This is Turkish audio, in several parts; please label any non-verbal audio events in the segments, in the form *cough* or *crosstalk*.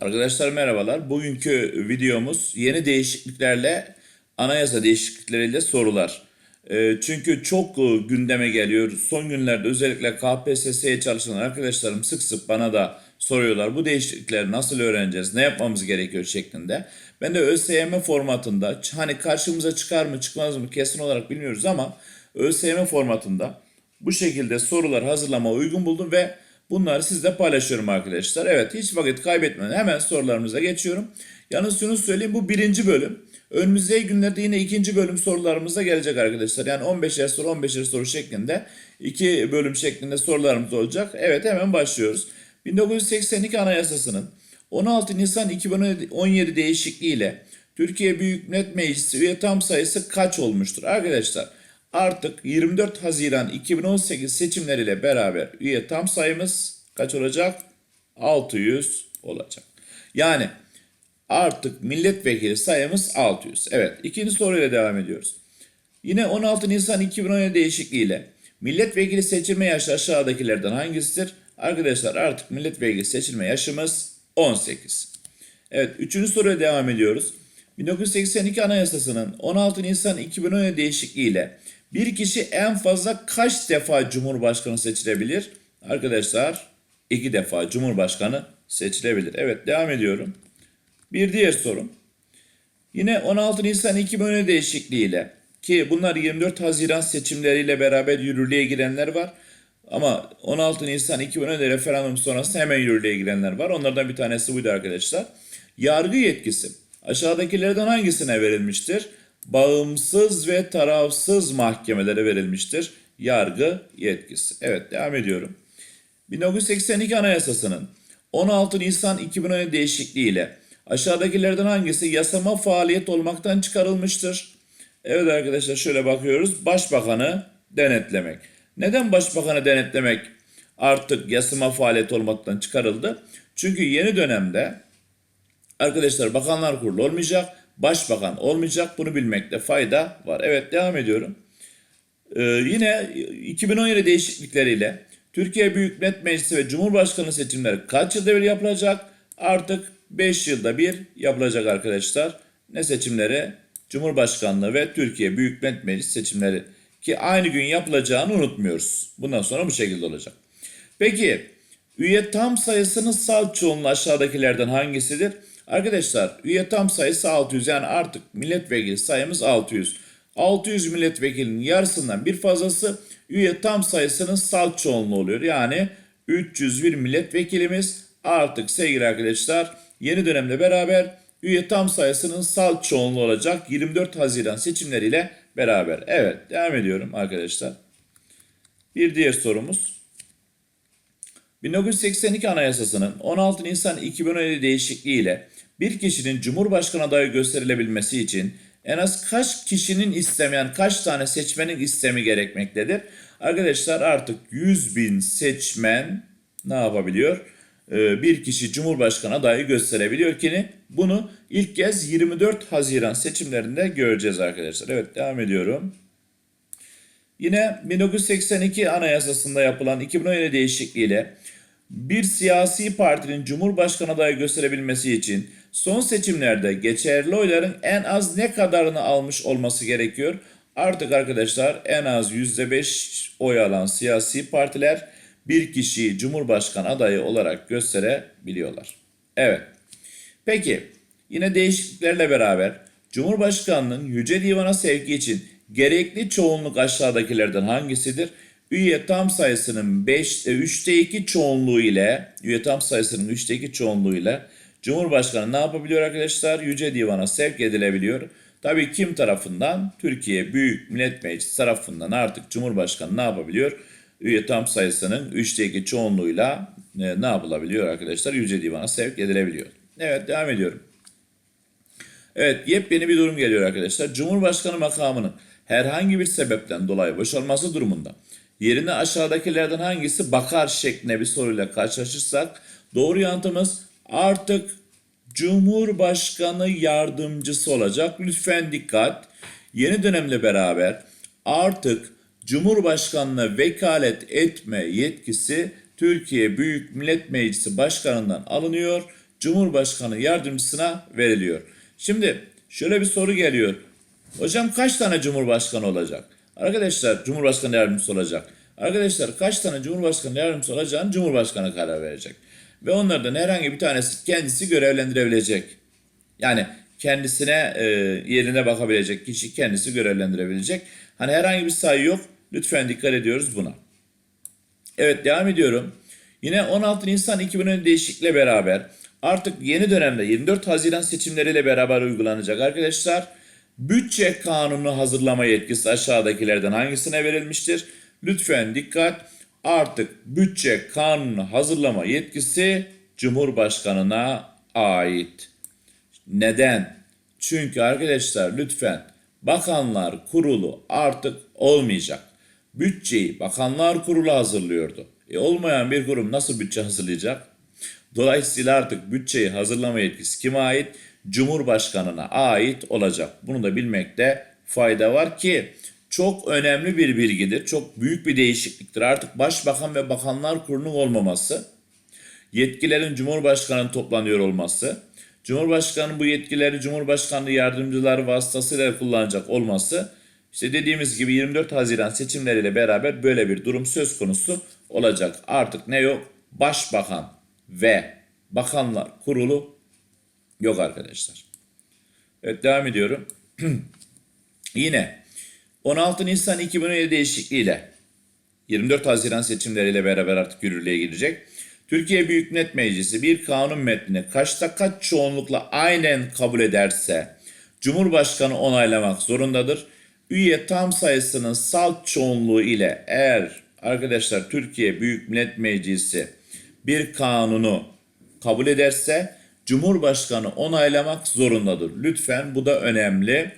Arkadaşlar merhabalar. Bugünkü videomuz yeni değişikliklerle anayasa değişiklikleriyle sorular. Ee, çünkü çok e, gündeme geliyor. Son günlerde özellikle KPSS'ye çalışan arkadaşlarım sık sık bana da soruyorlar. Bu değişiklikleri nasıl öğreneceğiz, ne yapmamız gerekiyor şeklinde. Ben de ÖSYM formatında hani karşımıza çıkar mı çıkmaz mı kesin olarak bilmiyoruz ama ÖSYM formatında bu şekilde sorular hazırlama uygun buldum ve bunları sizle paylaşıyorum arkadaşlar. Evet hiç vakit kaybetmeden hemen sorularımıza geçiyorum. Yalnız şunu söyleyeyim bu birinci bölüm. Önümüzdeki günlerde yine ikinci bölüm sorularımız da gelecek arkadaşlar. Yani 15'er soru 15'er soru şeklinde iki bölüm şeklinde sorularımız olacak. Evet hemen başlıyoruz. 1982 Anayasası'nın 16 Nisan 2017 değişikliğiyle Türkiye Büyük Millet Meclisi üye tam sayısı kaç olmuştur? Arkadaşlar artık 24 Haziran 2018 seçimleriyle beraber üye tam sayımız kaç olacak? 600 olacak. Yani artık milletvekili sayımız 600. Evet ikinci soruyla devam ediyoruz. Yine 16 Nisan 2017 değişikliğiyle milletvekili seçilme yaşı aşağıdakilerden hangisidir? Arkadaşlar artık milletvekili seçilme yaşımız 18. Evet üçüncü soruya devam ediyoruz. 1982 Anayasası'nın 16 Nisan 2017 değişikliğiyle bir kişi en fazla kaç defa Cumhurbaşkanı seçilebilir? Arkadaşlar iki defa Cumhurbaşkanı seçilebilir. Evet devam ediyorum. Bir diğer sorum. Yine 16 Nisan 2017 değişikliğiyle ki bunlar 24 Haziran seçimleriyle beraber yürürlüğe girenler var. Ama 16 Nisan 2017 referandum sonrası hemen yürürlüğe girenler var. Onlardan bir tanesi buydu arkadaşlar. Yargı yetkisi aşağıdakilerden hangisine verilmiştir? Bağımsız ve tarafsız mahkemelere verilmiştir. Yargı yetkisi. Evet devam ediyorum. 1982 Anayasası'nın 16 Nisan 2017 değişikliğiyle aşağıdakilerden hangisi yasama faaliyet olmaktan çıkarılmıştır? Evet arkadaşlar şöyle bakıyoruz. Başbakanı denetlemek. Neden başbakanı denetlemek artık yasama faaliyet olmaktan çıkarıldı? Çünkü yeni dönemde arkadaşlar bakanlar kurulu olmayacak, başbakan olmayacak. Bunu bilmekte fayda var. Evet devam ediyorum. Ee, yine 2017 değişiklikleriyle Türkiye Büyük Millet Meclisi ve Cumhurbaşkanı seçimleri kaç yılda bir yapılacak? Artık 5 yılda bir yapılacak arkadaşlar. Ne seçimleri? Cumhurbaşkanlığı ve Türkiye Büyük Millet Meclisi seçimleri ki aynı gün yapılacağını unutmuyoruz. Bundan sonra bu şekilde olacak. Peki üye tam sayısının salt çoğunluğu aşağıdakilerden hangisidir? Arkadaşlar üye tam sayısı 600 yani artık milletvekili sayımız 600. 600 milletvekilinin yarısından bir fazlası üye tam sayısının salt çoğunluğu oluyor. Yani 301 milletvekilimiz artık sevgili arkadaşlar yeni dönemle beraber üye tam sayısının salt çoğunluğu olacak 24 Haziran seçimleriyle beraber. Evet devam ediyorum arkadaşlar. Bir diğer sorumuz. 1982 Anayasası'nın 16 Nisan 2017 değişikliğiyle bir kişinin Cumhurbaşkanı adayı gösterilebilmesi için en az kaç kişinin istemeyen kaç tane seçmenin istemi gerekmektedir? Arkadaşlar artık 100 bin seçmen ne yapabiliyor? Ee, bir kişi Cumhurbaşkanı adayı gösterebiliyor ki bunu ilk kez 24 Haziran seçimlerinde göreceğiz arkadaşlar. Evet devam ediyorum. Yine 1982 Anayasası'nda yapılan 2017 değişikliğiyle bir siyasi partinin Cumhurbaşkanı adayı gösterebilmesi için son seçimlerde geçerli oyların en az ne kadarını almış olması gerekiyor? Artık arkadaşlar en az %5 oy alan siyasi partiler bir kişiyi Cumhurbaşkanı adayı olarak gösterebiliyorlar. Evet. Peki yine değişikliklerle beraber Cumhurbaşkanının Yüce Divan'a sevki için gerekli çoğunluk aşağıdakilerden hangisidir? Üye tam sayısının 5, 3'te 2 çoğunluğu ile üye tam sayısının 3'te 2 çoğunluğu ile Cumhurbaşkanı ne yapabiliyor arkadaşlar? Yüce Divan'a sevk edilebiliyor. Tabii kim tarafından? Türkiye Büyük Millet Meclisi tarafından artık Cumhurbaşkanı ne yapabiliyor? Üye tam sayısının 3'te 2 çoğunluğuyla e, ne yapılabiliyor arkadaşlar? Yüce Divan'a sevk edilebiliyor. Evet devam ediyorum. Evet yepyeni bir durum geliyor arkadaşlar. Cumhurbaşkanı makamının herhangi bir sebepten dolayı boşalması durumunda yerine aşağıdakilerden hangisi bakar şeklinde bir soruyla karşılaşırsak doğru yanıtımız artık Cumhurbaşkanı yardımcısı olacak. Lütfen dikkat. Yeni dönemle beraber artık Cumhurbaşkanına vekalet etme yetkisi Türkiye Büyük Millet Meclisi Başkanı'ndan alınıyor. Cumhurbaşkanı yardımcısına veriliyor. Şimdi şöyle bir soru geliyor. Hocam kaç tane Cumhurbaşkanı olacak? Arkadaşlar Cumhurbaşkanı yardımcısı olacak. Arkadaşlar kaç tane Cumhurbaşkanı yardımcısı olacağını Cumhurbaşkanı karar verecek. Ve onlardan herhangi bir tanesi kendisi görevlendirebilecek. Yani kendisine e, yerine bakabilecek kişi kendisi görevlendirebilecek. Hani herhangi bir sayı yok. Lütfen dikkat ediyoruz buna. Evet devam ediyorum. Yine 16 Nisan 2010 değişiklikle beraber artık yeni dönemde 24 Haziran seçimleriyle beraber uygulanacak arkadaşlar. Bütçe kanunu hazırlama yetkisi aşağıdakilerden hangisine verilmiştir? Lütfen dikkat. Artık bütçe kanunu hazırlama yetkisi Cumhurbaşkanına ait. Neden? Çünkü arkadaşlar lütfen Bakanlar Kurulu artık olmayacak. Bütçeyi Bakanlar Kurulu hazırlıyordu. E olmayan bir kurum nasıl bütçe hazırlayacak? Dolayısıyla artık bütçeyi hazırlama yetkisi kime ait? Cumhurbaşkanına ait olacak. Bunu da bilmekte fayda var ki çok önemli bir bilgidir. Çok büyük bir değişikliktir. Artık Başbakan ve Bakanlar Kurulu'nun olmaması, yetkilerin Cumhurbaşkanı'nın toplanıyor olması, Cumhurbaşkanı bu yetkileri Cumhurbaşkanlığı yardımcıları vasıtasıyla kullanacak olması işte dediğimiz gibi 24 Haziran seçimleriyle beraber böyle bir durum söz konusu olacak. Artık ne yok? Başbakan ve Bakanlar Kurulu yok arkadaşlar. Evet devam ediyorum. *clears throat* Yine 16 Nisan 2017 değişikliğiyle 24 Haziran seçimleriyle beraber artık yürürlüğe girecek. Türkiye Büyük Millet Meclisi bir kanun metnini kaçta kaç çoğunlukla aynen kabul ederse Cumhurbaşkanı onaylamak zorundadır. Üye tam sayısının salt çoğunluğu ile eğer arkadaşlar Türkiye Büyük Millet Meclisi bir kanunu kabul ederse Cumhurbaşkanı onaylamak zorundadır. Lütfen bu da önemli.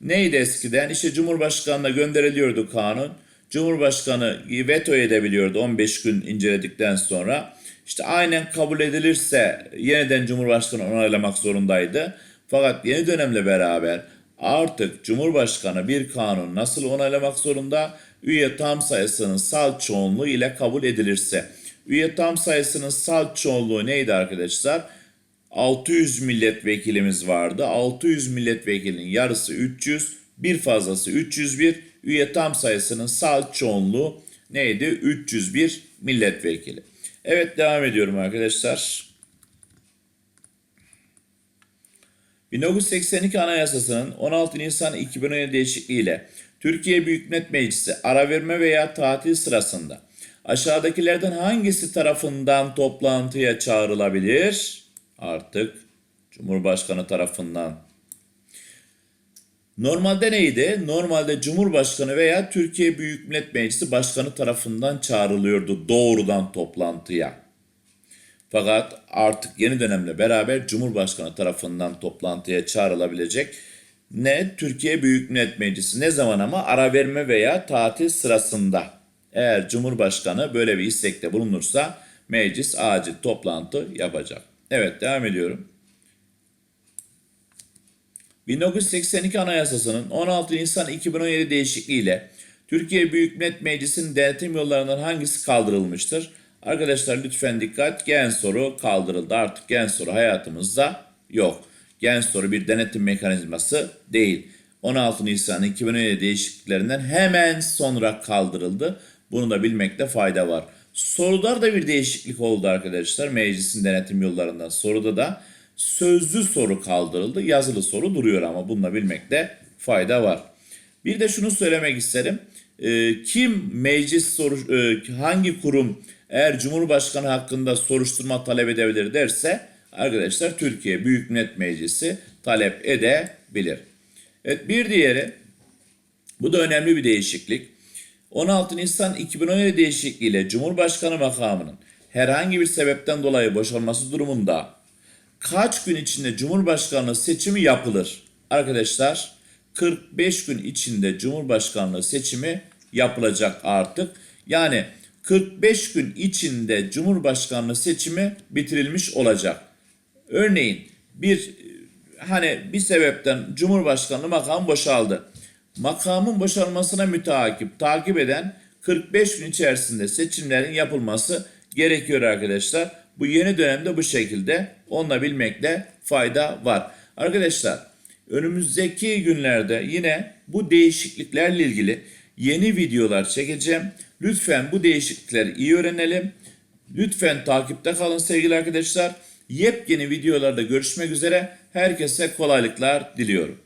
Neydi eskiden? İşte Cumhurbaşkanı'na gönderiliyordu kanun. Cumhurbaşkanı veto edebiliyordu 15 gün inceledikten sonra. İşte aynen kabul edilirse yeniden Cumhurbaşkanı onaylamak zorundaydı. Fakat yeni dönemle beraber artık Cumhurbaşkanı bir kanun nasıl onaylamak zorunda? Üye tam sayısının salt çoğunluğu ile kabul edilirse. Üye tam sayısının salt çoğunluğu neydi arkadaşlar? 600 milletvekilimiz vardı. 600 milletvekilinin yarısı 300, bir fazlası 301. Üye tam sayısının salt çoğunluğu neydi? 301 milletvekili. Evet devam ediyorum arkadaşlar. 1982 Anayasası'nın 16 Nisan 2017 değişikliğiyle Türkiye Büyük Millet Meclisi ara verme veya tatil sırasında aşağıdakilerden hangisi tarafından toplantıya çağrılabilir? Artık Cumhurbaşkanı tarafından. Normalde neydi? Normalde Cumhurbaşkanı veya Türkiye Büyük Millet Meclisi Başkanı tarafından çağrılıyordu doğrudan toplantıya. Fakat artık yeni dönemle beraber Cumhurbaşkanı tarafından toplantıya çağrılabilecek ne Türkiye Büyük Millet Meclisi ne zaman ama ara verme veya tatil sırasında eğer Cumhurbaşkanı böyle bir istekte bulunursa meclis acil toplantı yapacak. Evet devam ediyorum. 1982 Anayasası'nın 16 Nisan 2017 değişikliğiyle Türkiye Büyük Millet Meclisi'nin denetim yollarından hangisi kaldırılmıştır? Arkadaşlar lütfen dikkat. Gen soru kaldırıldı. Artık gen soru hayatımızda yok. Gen soru bir denetim mekanizması değil. 16 Nisan 2017 değişikliklerinden hemen sonra kaldırıldı. Bunu da bilmekte fayda var. Sorularda bir değişiklik oldu arkadaşlar. Meclisin denetim yollarından soruda da sözlü soru kaldırıldı. Yazılı soru duruyor ama bunu da bilmekte fayda var. Bir de şunu söylemek isterim. Ee, kim meclis soru, e, hangi kurum eğer Cumhurbaşkanı hakkında soruşturma talep edebilir derse arkadaşlar Türkiye Büyük Millet Meclisi talep edebilir. Evet bir diğeri bu da önemli bir değişiklik. 16 Nisan 2017 değişikliğiyle Cumhurbaşkanı makamının herhangi bir sebepten dolayı boşalması durumunda kaç gün içinde Cumhurbaşkanlığı seçimi yapılır? Arkadaşlar 45 gün içinde Cumhurbaşkanlığı seçimi yapılacak artık. Yani 45 gün içinde Cumhurbaşkanlığı seçimi bitirilmiş olacak. Örneğin bir hani bir sebepten Cumhurbaşkanlığı makam boşaldı. Makamın boşalmasına müteakip, takip eden 45 gün içerisinde seçimlerin yapılması gerekiyor arkadaşlar. Bu yeni dönemde bu şekilde. Onunla bilmekte fayda var. Arkadaşlar önümüzdeki günlerde yine bu değişikliklerle ilgili yeni videolar çekeceğim. Lütfen bu değişiklikleri iyi öğrenelim. Lütfen takipte kalın sevgili arkadaşlar. Yepyeni videolarda görüşmek üzere. Herkese kolaylıklar diliyorum.